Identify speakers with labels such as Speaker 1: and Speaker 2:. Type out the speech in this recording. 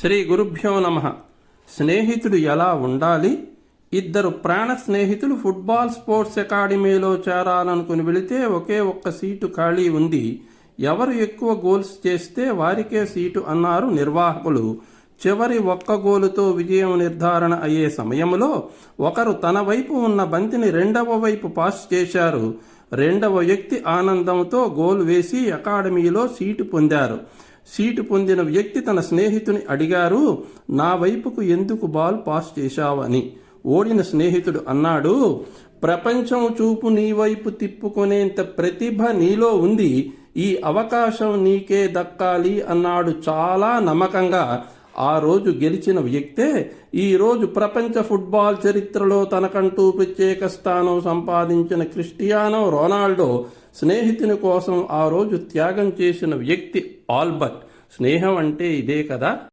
Speaker 1: శ్రీ గురుభ్యో నమ. స్నేహితుడు ఎలా ఉండాలి? ఇద్దరు ప్రాణ స్నేహితులు ఫుట్బాల్ స్పోర్ట్స్ అకాడమీలో చేరాలనుకుని వెళితే ఒకే ఒక్క సీటు ఖాళీ ఉంది. ఎవరు ఎక్కువ గోల్స్ చేస్తే వారికే సీటు అన్నారు నిర్వాహకులు. చివరి ఒక్క గోలుతో విజయం నిర్ధారణ అయ్యే సమయంలో ఒకరు తన వైపు ఉన్న బంతిని రెండవ వైపు పాస్ చేశారు. రెండవ వ్యక్తి ఆనందంతో గోల్ వేసి అకాడమీలో సీటు పొందారు. సీటు పొందిన వ్యక్తి తన స్నేహితుని అడిగారు నా వైపుకు ఎందుకు బాల్ పాస్ చేశావని ఓడిన స్నేహితుడు అన్నాడు ప్రపంచం చూపు నీ వైపు తిప్పుకునేంత ప్రతిభ నీలో ఉంది. ఈ అవకాశం నీకే దక్కాలి అన్నాడు చాలా నమ్మకంగా. ఆ రోజు గెలిచిన వ్యక్తే ఈరోజు ప్రపంచ ఫుట్బాల్ చరిత్రలో తనకంటూ ప్రత్యేక స్థానం సంపాదించిన క్రిస్టియానో రొనాల్డో స్నేహితుని కోసం ఆ రోజు త్యాగం చేసిన వ్యక్తి ఆల్బర్ట్. స్నేహం అంటే ఇదే కదా?